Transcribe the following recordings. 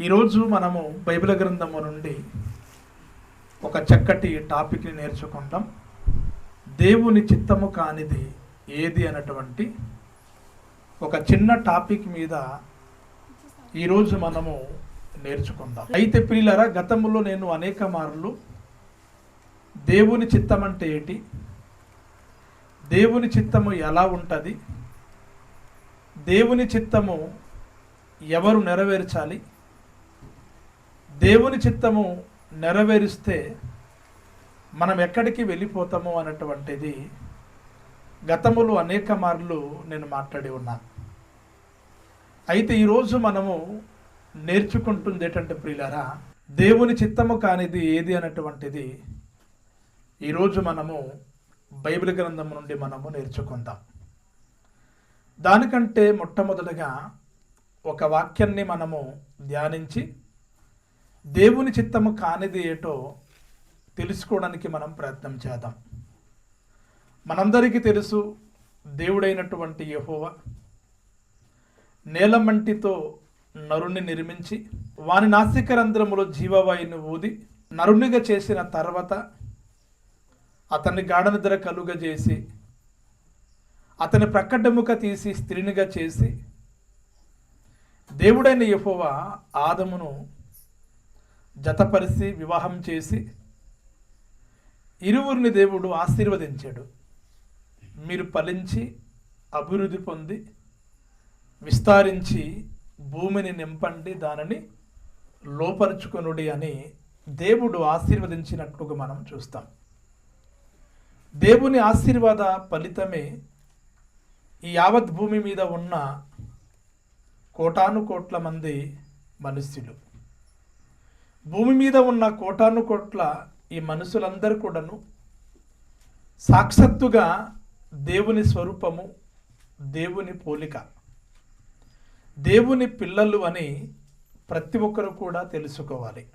ఈరోజు మనము బైబిల్ గ్రంథము నుండి ఒక చక్కటి టాపిక్ని నేర్చుకుంటాం. దేవుని చిత్తము కానిది ఏది అన్నటువంటి ఒక చిన్న టాపిక్ మీద ఈరోజు మనము నేర్చుకుందాం. అయితే ప్రియులరా గతంలో నేను అనేక మార్లు దేవుని చిత్తం అంటే ఏంటి? దేవుని చిత్తము ఎలా ఉంటుంది? దేవుని చిత్తము ఎవరు నెరవేర్చాలి? దేవుని చిత్తము నెరవేరిస్తే మనం ఎక్కడికి వెళ్ళిపోతాము అన్నటువంటిది గతములు అనేక మార్లు నేను మాట్లాడి ఉన్నాను అయితే ఈరోజు మనము నేర్చుకుంటుంది ఏంటంటే ప్రియులరా దేవుని చిత్తము కానిది ఏది అన్నటువంటిది ఈరోజు మనము బైబిల్ గ్రంథం నుండి మనము నేర్చుకుందాం. దానికంటే మొట్టమొదటగా ఒక వాక్యాన్ని మనము ధ్యానించి దేవుని చిత్తము కానిది ఏటో తెలుసుకోవడానికి మనం ప్రయత్నం చేద్దాం. మనందరికీ తెలుసు దేవుడైనటువంటి యహోవ నేలమంటితో నరుణ్ణి నిర్మించి వాని నాసికరంధ్రములో జీవవాయుని ఊది నరునిగా చేసిన తర్వాత అతన్ని గాఢనిద్ర కలుగజేసి అతని ప్రక్కడముక తీసి స్త్రీనిగా చేసి దేవుడైన యెహోవా ఆదమును జతపరిచి వివాహం చేసి ఇరువురిని దేవుడు ఆశీర్వదించాడు. మీరు ఫలించి అభివృద్ధి పొంది విస్తరించి భూమిని నింపండి దానిని లోపరుచుకొనుడి అని దేవుడు ఆశీర్వదించినట్లుగా మనం చూస్తాం. దేవుని ఆశీర్వాద ఫలితమే ఈ యావత్ భూమి మీద ఉన్న కోటాను కోట్ల మంది మనుష్యులు. భూమి మీద ఉన్న కోటాను కోట్ల ఈ మనుషులందరూ కూడాను సాక్షాత్తుగా దేవుని స్వరూపము దేవుని పోలిక. దేవుని పిల్లలు అని ప్రతి ఒక్కరు కూడా తెలుసుకోవాలి.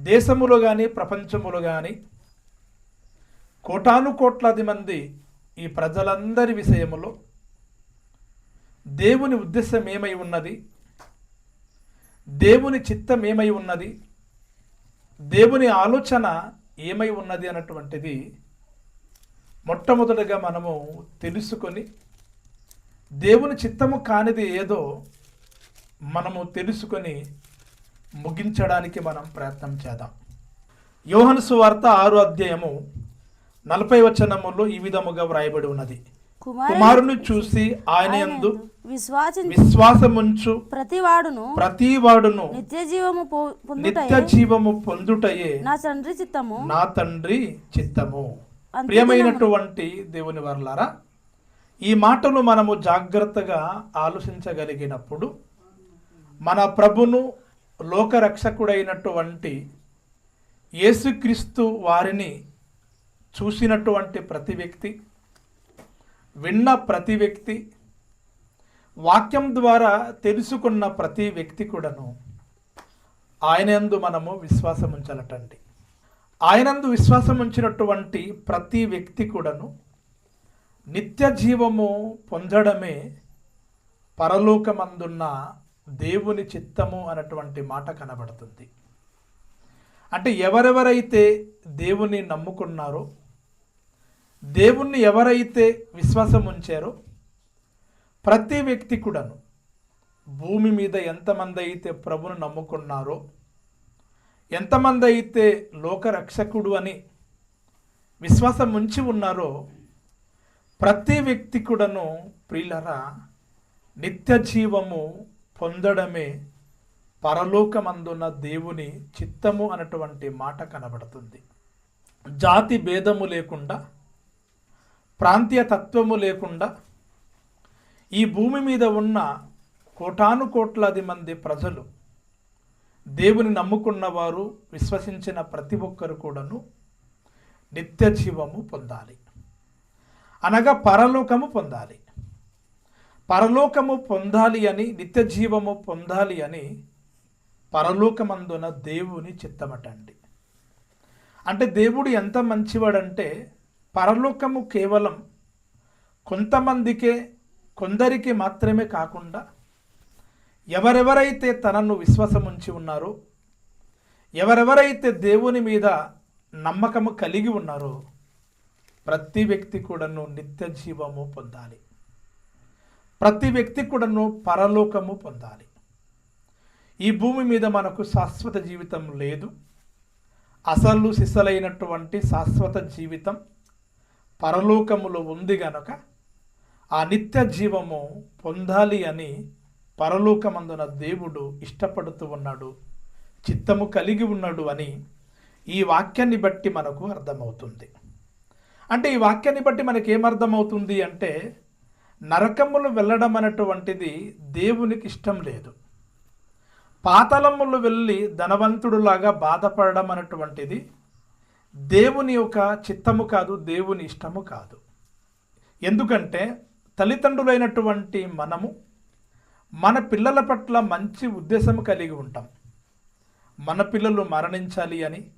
దేశములో కానీ ప్రపంచములో కానీ కోటాను కోట్లాది మంది ఈ ప్రజలందరి విషయములో దేవుని ఉద్దేశం ఏమై ఉన్నది? దేవుని చిత్తం ఏమై ఉన్నది? దేవుని ఆలోచన ఏమై ఉన్నది అన్నటువంటిది మొట్టమొదటగా మనము తెలుసుకొని దేవుని చిత్తము కానిది ఏదో మనము తెలుసుకొని ముగించడానికి మనం ప్రయత్నం చేద్దాం. యోహను సువార్త ఆరు అధ్యాయము నలభై వచనములో ఈ విధముగా వ్రాయబడి ఉన్నది. కుమారుని చూసి ఆయన యందు విశ్వాసించి. విశ్వాసముంచు ప్రతివాడును ప్రతి వాడును నిత్య జీవము నిత్య జీవము పొందుటయే. నా తండ్రి చిత్తము. నా తండ్రి చిత్తము. ప్రియమైనటువంటి దేవుని వర్లారా ఈ మాటలు మనము జాగ్రత్తగా ఆలోచించగలిగినప్పుడు మన ప్రభును లోకరక్షకుడైనటువంటి యేసుక్రీస్తు వారిని చూసినటువంటి ప్రతి వ్యక్తి విన్న ప్రతి వ్యక్తి వాక్యం ద్వారా తెలుసుకున్న ప్రతి వ్యక్తి కూడాను ఆయనందు మనము విశ్వాసం ఉంచాలటండి ఆయనందు విశ్వాసం ఉంచినటువంటి ప్రతి వ్యక్తి కూడాను నిత్య జీవము పొందడమే పరలోకమందున్న దేవుని చిత్తము అన్నటువంటి మాట కనబడుతుంది. అంటే ఎవరెవరైతే దేవుని నమ్ముకున్నారో దేవుణ్ణి ఎవరైతే విశ్వాసం ఉంచారో ప్రతి వ్యక్తి కూడాను భూమి మీద ఎంతమంది అయితే ప్రభును నమ్ముకున్నారో ఎంతమంది అయితే లోకరక్షకుడు అని విశ్వాసం ఉంచి ఉన్నారో ప్రతి వ్యక్తి కూడాను ప్రియులరా నిత్య జీవము పొందడమే పరలోకమందున్న దేవుని చిత్తము అన్నటువంటి మాట కనబడుతుంది. జాతి భేదము లేకుండా ప్రాంతీయ తత్వము లేకుండా ఈ భూమి మీద ఉన్న కోటాను కోట్లాది మంది ప్రజలు దేవుని నమ్ముకున్న వారు విశ్వసించిన ప్రతి ఒక్కరు కూడాను నిత్య జీవము పొందాలి. అనగా పరలోకము పొందాలి. పరలోకము పొందాలి అని నిత్య జీవము పొందాలి అని పరలోకమందున దేవుని చిత్తమటండి. అంటే దేవుడు ఎంత మంచివాడంటే పరలోకము కేవలం కొంతమందికే కొందరికి మాత్రమే కాకుండా ఎవరెవరైతే తనను విశ్వాసముంచి ఉన్నారో ఎవరెవరైతే దేవుని మీద నమ్మకము కలిగి ఉన్నారో ప్రతి వ్యక్తి కూడాను నిత్య జీవము పొందాలి. ప్రతి వ్యక్తి కూడాను పరలోకము పొందాలి. ఈ భూమి మీద మనకు శాశ్వత జీవితం లేదు. అసలు సిసలైనటువంటి శాశ్వత జీవితం పరలోకములో ఉంది గనక ఆ నిత్య జీవము పొందాలి అని పరలోకమందున దేవుడు ఇష్టపడుతూ ఉన్నాడు చిత్తము కలిగి ఉన్నాడు అని ఈ వాక్యాన్ని బట్టి మనకు అర్థమవుతుంది. అంటే ఈ వాక్యాన్ని బట్టి మనకి ఏమర్థమవుతుంది అంటే నరకములు వెళ్ళడం అనేటువంటిది దేవునికి ఇష్టం లేదు. పాతలములు వెళ్ళి ధనవంతుడులాగా బాధపడడం అనేటువంటిది దేవుని యొక్క చిత్తము కాదు దేవుని ఇష్టము కాదు. ఎందుకంటే తల్లిదండ్రులైనటువంటి మనము మన పిల్లల పట్ల మంచి ఉద్దేశం కలిగి ఉంటాం. మన పిల్లలు మరణించాలి అని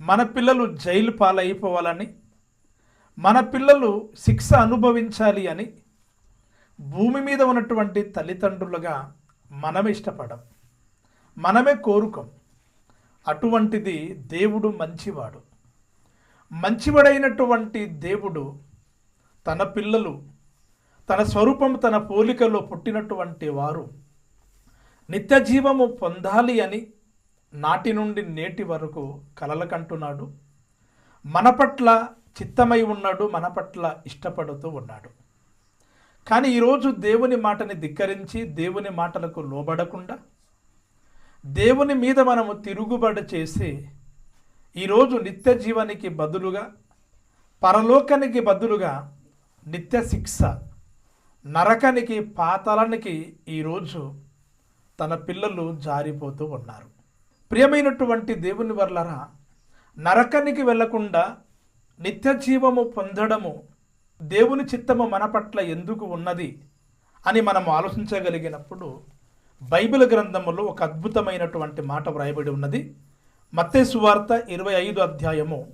మన పిల్లలు జైలు పాలైపోవాలని మన పిల్లలు శిక్ష అనుభవించాలి అని భూమి మీద ఉన్నటువంటి తల్లిదండ్రులుగా మనమే ఇష్టపడం మనమే కోరుకోం. అటువంటిది దేవుడు మంచివాడు. మంచివాడైనటువంటి దేవుడు తన పిల్లలు తన స్వరూపం తన పోలికలో పుట్టినటువంటి వారు నిత్య జీవము పొందాలి అని నాటి నుండి నేటి వరకు కలలకంటున్నాడు మన పట్ల చిత్తమై ఉన్నాడు మన పట్ల ఇష్టపడుతూ ఉన్నాడు. కానీ ఈరోజు దేవుని మాటని ధిక్కరించి దేవుని మాటలకు లోబడకుండా దేవుని మీద మనము తిరుగుబడి చేసి ఈరోజు నిత్య జీవానికి బదులుగా పరలోకానికి బదులుగా నిత్య శిక్ష నరకానికి పాతాళానికి ఈరోజు తన పిల్లలు జారిపోతూ ఉన్నారు. ప్రియమైనటువంటి దేవుని వర్లరా నరకానికి వెళ్ళకుండా నిత్య జీవము పొందడము దేవుని చిత్తము మన పట్ల ఎందుకు ఉన్నది అని మనం ఆలోచించగలిగినప్పుడు బైబిల్ గ్రంథములో ఒక అద్భుతమైనటువంటి మాట వ్రాయబడి ఉన్నది. మత్తే సువార్త ఇరవై ఐదు అధ్యాయము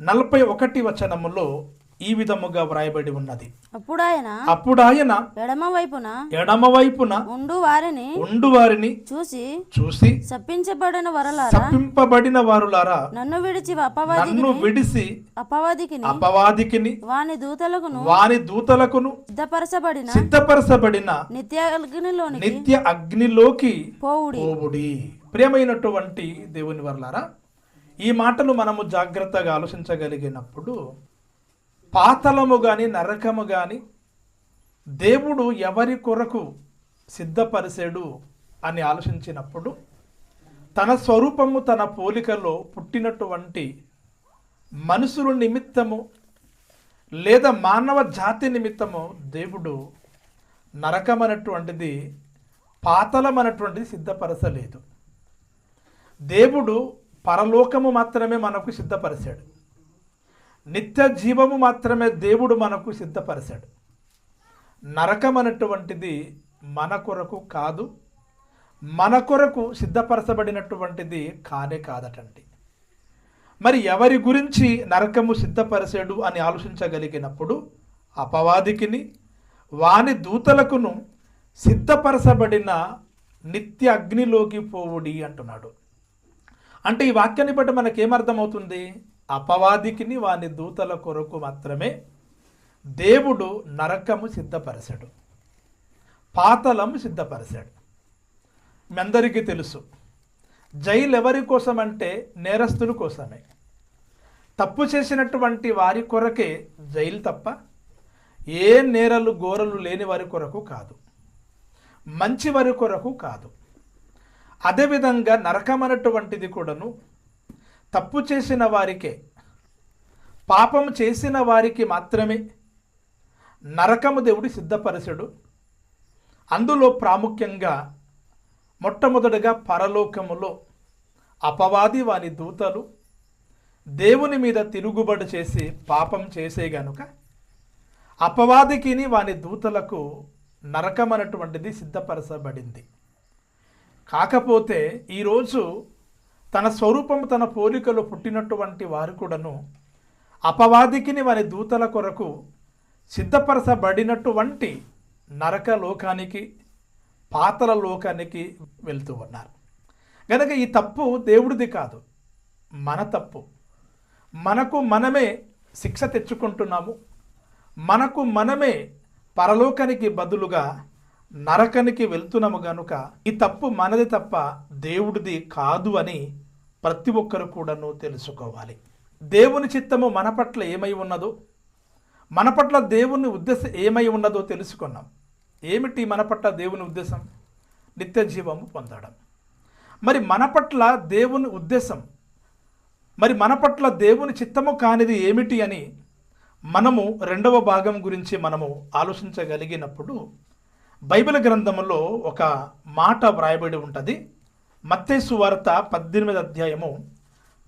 నలభై ఒకటి వచనములో ఈ విధముగా వ్రాయబడి ఉన్నది. అప్పుడు ఆయన అప్పుడు ఆయన ఎడమ వైపున ఎడమ వైపున ఉండు వారిని ఉండు వారిని చూసి చూసి శపించబడిన వరలారా తప్పింపబడిన వారులారా నన్ను విడిచి అపవాదికి నన్ను విడిసి అపవాదికిని అపవాదికిని వాని దూతలకును వాని దూతలకును సిద్ధపరచబడిన సిద్ధపరచబడిన నిత్య అగ్నిలోనికి నిత్య అగ్నిలోకి పోవుడి. పోవుడి. ప్రియమైనటువంటి దేవుని వర్లారా ఈ మాటలు మనము జాగ్రత్తగా ఆలోచించగలిగినప్పుడు పాతలము గాని నరకము గాని దేవుడు ఎవరి కొరకు సిద్ధపరిచాడు అని ఆలోచించినప్పుడు తన స్వరూపము తన పోలికలో పుట్టినటువంటి మనుషులు నిమిత్తము లేదా మానవ జాతి నిమిత్తము దేవుడు నరకం అనేటువంటిది పాతలం అనేటువంటిది సిద్ధపరచలేదు. దేవుడు పరలోకము మాత్రమే మనకు సిద్ధపరిచాడు. నిత్య జీవము మాత్రమే దేవుడు మనకు సిద్ధపరిచాడు. నరకం అనేటువంటిది మన కొరకు కాదు మన కొరకు సిద్ధపరచబడినటువంటిది కానే కాదటండి. మరి ఎవరి గురించి నరకము సిద్ధపరిచాడు అని ఆలోచించగలిగినప్పుడు అపవాదికిని వాని దూతలకును సిద్ధపరచబడిన నిత్య అగ్నిలోకి పోవుడి అంటున్నాడు. అంటే ఈ వాక్యాన్ని బట్టి మనకేమర్థమవుతుంది అపవాదికిని వాని దూతల కొరకు మాత్రమే దేవుడు నరకము సిద్ధపరచడు. పాతలము సిద్ధపరచాడు. మీ అందరికీ తెలుసు జైలు ఎవరి కోసం అంటే నేరస్తుల కోసమే. తప్పు చేసినటువంటి వారి కొరకే జైలు తప్ప ఏ నేరలు గోరలు లేని వారి కొరకు కాదు. మంచి వారి కొరకు కాదు. అదేవిధంగా నరకం అనేటువంటిది కూడాను తప్పు చేసిన వారికే పాపం చేసిన వారికి మాత్రమే నరకము దేవుడు సిద్ధపరచడు. అందులో ప్రాముఖ్యంగా మొట్టమొదటగా పరలోకములో అపవాది వాని దూతలు దేవుని మీద తిరుగుబడి చేసి పాపం చేసే గనుక అపవాదికిని వాని దూతలకు నరకం అన్నటువంటిది సిద్ధపరచబడింది. కాకపోతే ఈరోజు తన స్వరూపము తన పోలికలో పుట్టినటువంటి వారు కూడాను అపవాదికిని వారి దూతల కొరకు సిద్ధపరచబడినటువంటి నరక లోకానికి పాతల లోకానికి వెళ్తూ ఉన్నారు. కనుక ఈ తప్పు దేవుడిది కాదు మన తప్పు. మనకు మనమే శిక్ష తెచ్చుకుంటున్నాము. మనకు మనమే పరలోకానికి బదులుగా నరకానికి వెళ్తున్నాము గనుక ఈ తప్పు మనది తప్ప దేవుడిది కాదు అని ప్రతి ఒక్కరు కూడాను తెలుసుకోవాలి. దేవుని చిత్తము మన పట్ల ఏమై ఉన్నదో మన పట్ల దేవుని ఉద్దేశం ఏమై ఉన్నదో తెలుసుకున్నాం. ఏమిటి మన పట్ల దేవుని ఉద్దేశం? నిత్య జీవము పొందడం. మరి మన పట్ల దేవుని ఉద్దేశం మరి మన పట్ల దేవుని చిత్తము కానిది ఏమిటి అని మనము రెండవ భాగం గురించి మనము ఆలోచించగలిగినప్పుడు బైబిల్ గ్రంథములో ఒక మాట వ్రాయబడి ఉంటుంది. మత్తేసు వార్త పద్దెనిమిది అధ్యాయము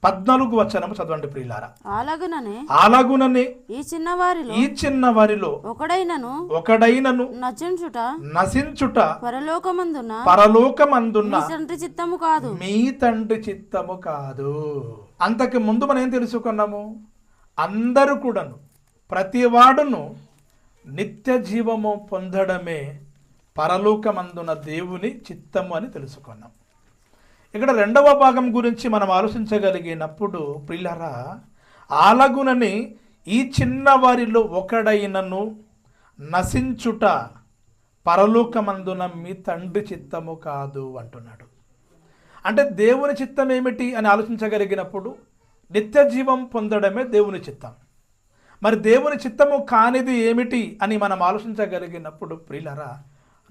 పద్నాలుగు వచనము చదవండి ప్రియులారా. అలాగుననే అలాగుననే ఈ చిన్నవారిలో ఈ చిన్న వారిలో ఒకడైనను ఒకడైనను నచించుట నశించుట పరలోకమందున పరలోకమందున్న నీ తండ్రి చిత్తము కాదు. మీ తండ్రి చిత్తము కాదు. అంతకు ముందు మనం ఏం తెలుసుకున్నాము? అందరూ కూడాను ప్రతివాడును నిత్య జీవము పొందడమే పరలోకమందున దేవుని చిత్తము అని తెలుసుకున్నాం. ఇక్కడ రెండవ భాగం గురించి మనం ఆలోచించగలిగినప్పుడు ప్రిల్లరా ఆలగునని ఈ చిన్న వారిలో ఒకడైనను నశించుట పరలోకమందున మీ తండ్రి చిత్తము కాదు అంటున్నాడు. అంటే దేవుని చిత్తం ఏమిటి అని ఆలోచించగలిగినప్పుడు నిత్య జీవం పొందడమే దేవుని చిత్తం. మరి దేవుని చిత్తము కానిది ఏమిటి అని మనం ఆలోచించగలిగినప్పుడు ప్రియులరా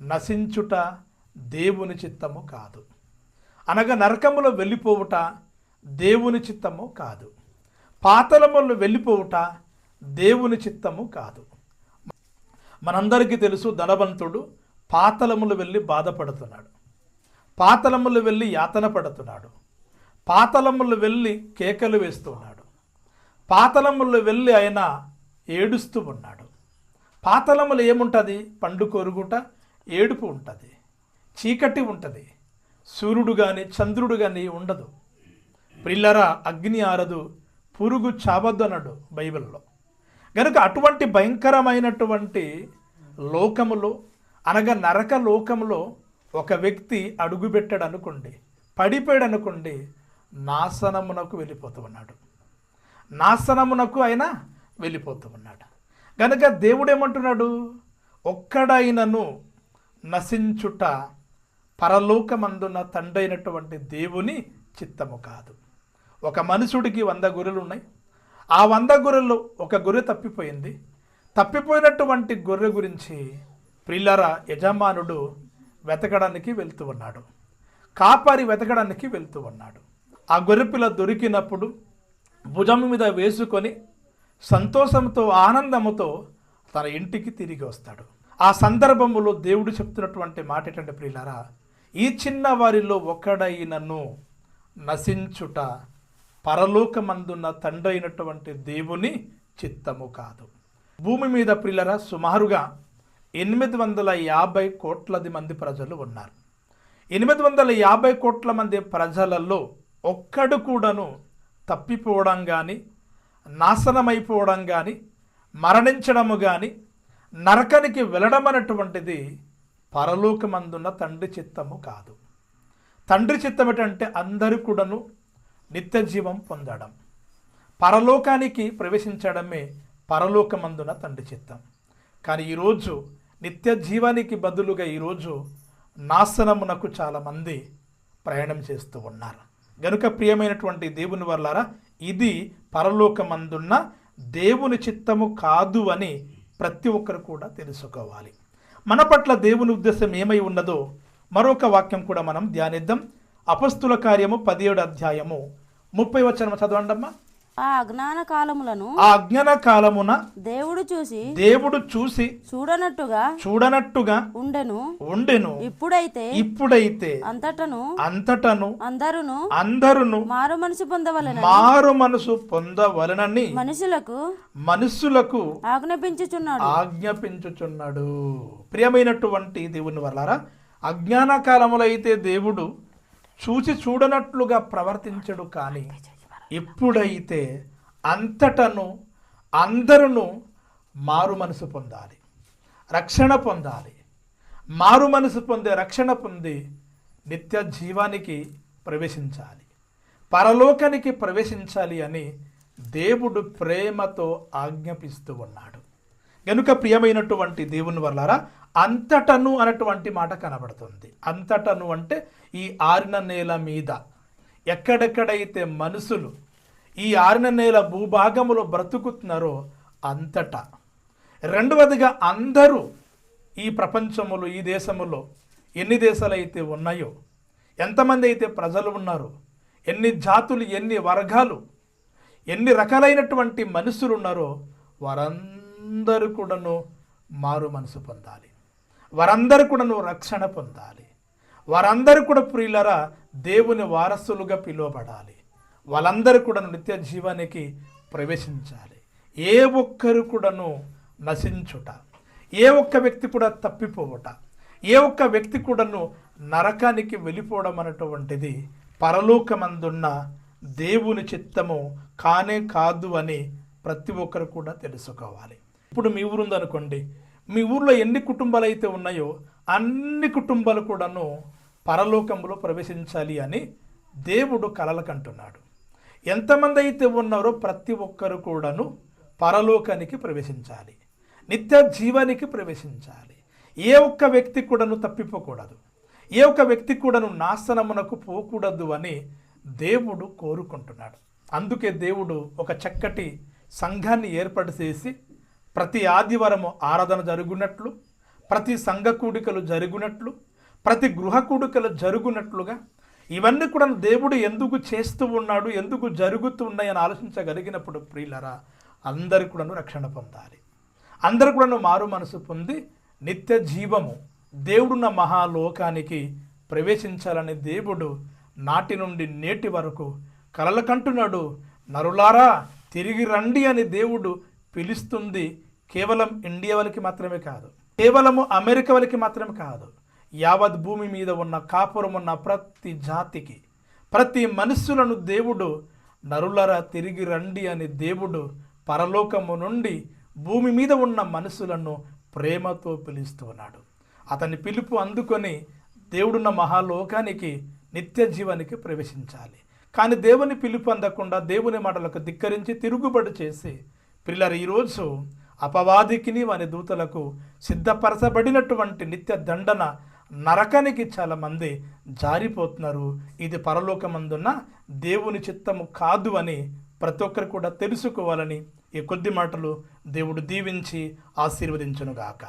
నశించుట దేవుని చిత్తము కాదు. అనగా నరకములో వెళ్ళిపోవుట దేవుని చిత్తము కాదు. పాతలములో వెళ్ళిపోవుట దేవుని చిత్తము కాదు. మనందరికీ తెలుసు ధనవంతుడు పాతలములు వెళ్ళి బాధపడుతున్నాడు. పాతలములు వెళ్ళి యాతన పడుతున్నాడు. పాతలములు వెళ్ళి కేకలు వేస్తున్నాడు. పాతలములు వెళ్ళి ఆయన ఏడుస్తూ ఉన్నాడు. పాతలములు ఏముంటుంది? పండు కొరుగుట ఏడుపు ఉంటుంది చీకటి ఉంటుంది సూర్యుడు కానీ చంద్రుడు కానీ ఉండదు. పిల్లరా అగ్ని ఆరదు పురుగు చావద్దు అన్నాడు బైబిల్లో. కనుక అటువంటి భయంకరమైనటువంటి లోకములో అనగా నరక లోకములో ఒక వ్యక్తి అడుగుపెట్టాడు అనుకోండి పడిపోయాడు అనుకోండి నాశనమునకు వెళ్ళిపోతూ ఉన్నాడు. నాశనమునకు ఆయన వెళ్ళిపోతూ ఉన్నాడు. కనుక దేవుడు ఏమంటున్నాడు ఒక్కడైనను నశించుట పరలోకమందున తండైనటువంటి దేవుని చిత్తము కాదు. ఒక మనుషుడికి వంద గొర్రెలు ఉన్నాయి ఆ వంద గొర్రెల్లో ఒక గొర్రె తప్పిపోయింది. తప్పిపోయినటువంటి గొర్రె గురించి ప్రిల్లర యజమానుడు వెతకడానికి వెళ్తూ ఉన్నాడు. కాపరి వెతకడానికి వెళ్తూ ఉన్నాడు. ఆ గొర్రెపిల్ల దొరికినప్పుడు భుజం మీద వేసుకొని సంతోషంతో ఆనందముతో తన ఇంటికి తిరిగి వస్తాడు. ఆ సందర్భంలో దేవుడు చెప్తున్నటువంటి మాట ఏంటంటే ప్రియులారా ఈ చిన్న వారిలో ఒకడైనను నశించుట పరలోకమందున్న తండ్రి అయినటువంటి దేవుని చిత్తము కాదు. భూమి మీద ప్రియులరా సుమారుగా ఎనిమిది వందల యాభై కోట్లది మంది ప్రజలు ఉన్నారు. ఎనిమిది వందల యాభై కోట్ల మంది ప్రజలలో ఒక్కడు కూడాను తప్పిపోవడం కానీ నాశనమైపోవడం కానీ మరణించడము కానీ నరకానికి వెళ్ళడం అనేటువంటిది పరలోకమందున్న తండ్రి చిత్తము కాదు. తండ్రి చిత్తం ఏంటంటే అందరూ కూడాను నిత్య జీవం పొందడం. పరలోకానికి ప్రవేశించడమే పరలోకమందున తండ్రి చిత్తం. కానీ ఈరోజు నిత్య జీవానికి బదులుగా ఈరోజు నాశనమునకు చాలామంది ప్రయాణం చేస్తూ ఉన్నారు. గనుక ప్రియమైనటువంటి దేవుని వల్లారా ఇది పరలోకమందున్న దేవుని చిత్తము కాదు అని ప్రతి ఒక్కరు కూడా తెలుసుకోవాలి. మన పట్ల దేవుని ఉద్దేశం ఏమై ఉన్నదో మరొక వాక్యం కూడా మనం ధ్యానిద్దాం. అపస్తుల కార్యము పదిహేడు అధ్యాయము ముప్పై వచనం చదవండమ్మా. ఆ అజ్ఞాన కాలములను ఆ అజ్ఞాన కాలమున దేవుడు చూసి దేవుడు చూసి చూడనట్టుగా చూడనట్టుగా ఉండెను. ఉండెను. ఇప్పుడైతే ఇప్పుడైతే అంతటను అంతటను అందరును అందరును మారు మనసు పొందవలెన మారు మనసు పొందవలనని మనుషులకు మనుషులకు ఆజ్ఞాపించుచున్నాడు. ఆజ్ఞాపించుచున్నాడు. ప్రియమైనటువంటి దేవుని వల్లారా అజ్ఞాన కాలములో అయితే దేవుడు చూసి చూడనట్లుగా ప్రవర్తించడు కానీ ఇప్పుడైతే అంతటను అందరును మారు మనసు పొందాలి రక్షణ పొందాలి మారు మనసు పొందే రక్షణ పొంది నిత్య జీవానికి ప్రవేశించాలి పరలోకానికి ప్రవేశించాలి అని దేవుడు ప్రేమతో ఆజ్ఞాపిస్తూ ఉన్నాడు. గనుక ప్రియమైనటువంటి దేవుని వల్లారా అంతటను అన్నటువంటి మాట కనబడుతుంది. అంతటను అంటే ఈ ఆరిన నేల మీద ఎక్కడెక్కడైతే మనుషులు ఈ ఆరిన నేల భూభాగములో బ్రతుకుతున్నారో అంతటా. రెండవదిగా అందరూ ఈ ప్రపంచములో ఈ దేశములో ఎన్ని దేశాలు అయితే ఉన్నాయో ఎంతమంది అయితే ప్రజలు ఉన్నారో ఎన్ని జాతులు ఎన్ని వర్గాలు ఎన్ని రకాలైనటువంటి మనుషులు ఉన్నారో వారందరూ కూడాను మారు మనసు పొందాలి. వారందరూ కూడాను రక్షణ పొందాలి. వారందరూ కూడా ప్రియులరా దేవుని వారసులుగా పిలువబడాలి. వాళ్ళందరూ కూడా నిత్య జీవానికి ప్రవేశించాలి. ఏ ఒక్కరు కూడాను నశించుట ఏ ఒక్క వ్యక్తి కూడా తప్పిపోవుట ఏ ఒక్క వ్యక్తి కూడాను నరకానికి వెళ్ళిపోవడం అనేటువంటిది పరలోకమందున్న దేవుని చిత్తము కానే కాదు అని ప్రతి ఒక్కరు కూడా తెలుసుకోవాలి. ఇప్పుడు మీ ఊరు ఉందనుకోండి మీ ఊర్లో ఎన్ని కుటుంబాలు అయితే ఉన్నాయో అన్ని కుటుంబాలు కూడాను పరలోకంలో ప్రవేశించాలి అని దేవుడు కలలకంటున్నాడు. ఎంతమంది అయితే ఉన్నారో ప్రతి ఒక్కరు కూడాను పరలోకానికి ప్రవేశించాలి. నిత్య జీవానికి ప్రవేశించాలి. ఏ ఒక్క వ్యక్తి కూడాను తప్పిపోకూడదు. ఏ ఒక్క వ్యక్తి కూడాను నాశనమునకు పోకూడదు అని దేవుడు కోరుకుంటున్నాడు. అందుకే దేవుడు ఒక చక్కటి సంఘాన్ని ఏర్పాటు చేసి ప్రతి ఆదివారము ఆరాధన జరుగునట్లు ప్రతి సంఘ కూడికలు జరుగునట్లు ప్రతి గృహ కూడుకలు జరుగునట్లుగా ఇవన్నీ కూడా దేవుడు ఎందుకు చేస్తూ ఉన్నాడు ఎందుకు జరుగుతూ ఉన్నాయని ఆలోచించగలిగినప్పుడు ప్రియులరా అందరు కూడాను రక్షణ పొందాలి. అందరు కూడాను మారు మనసు పొంది నిత్య జీవము దేవుడున్న మహాలోకానికి ప్రవేశించాలని దేవుడు నాటి నుండి నేటి వరకు కలలకంటున్నాడు నరులారా తిరిగి రండి అని దేవుడు పిలుస్తుంది కేవలం ఇండియా వాళ్ళకి మాత్రమే కాదు కేవలము అమెరికా వాళ్ళకి మాత్రమే కాదు. యావత్ భూమి మీద ఉన్న కాపురం ఉన్న ప్రతి జాతికి ప్రతి మనుష్యులను దేవుడు నరులరా తిరిగి రండి అని దేవుడు పరలోకము నుండి భూమి మీద ఉన్న మనుషులను ప్రేమతో పిలుస్తున్నాడు. అతని పిలుపు అందుకొని దేవుడున్న మహాలోకానికి నిత్య జీవానికి ప్రవేశించాలి. కానీ దేవుని పిలుపు అందకుండా దేవుని మాటలకు ధిక్కరించి తిరుగుబడి చేసి పిల్లలు ఈరోజు అపవాదికిని వాని దూతలకు సిద్ధపరచబడినటువంటి నిత్య దండన నరకానికి చాలా మంది జారిపోతున్నారు. ఇది పరలోకమందున్న దేవుని చిత్తము కాదు అని ప్రతి ఒక్కరు కూడా తెలుసుకోవాలని ఈ కొద్ది మాటలు దేవుడు దీవించి ఆశీర్వదించునుగాక.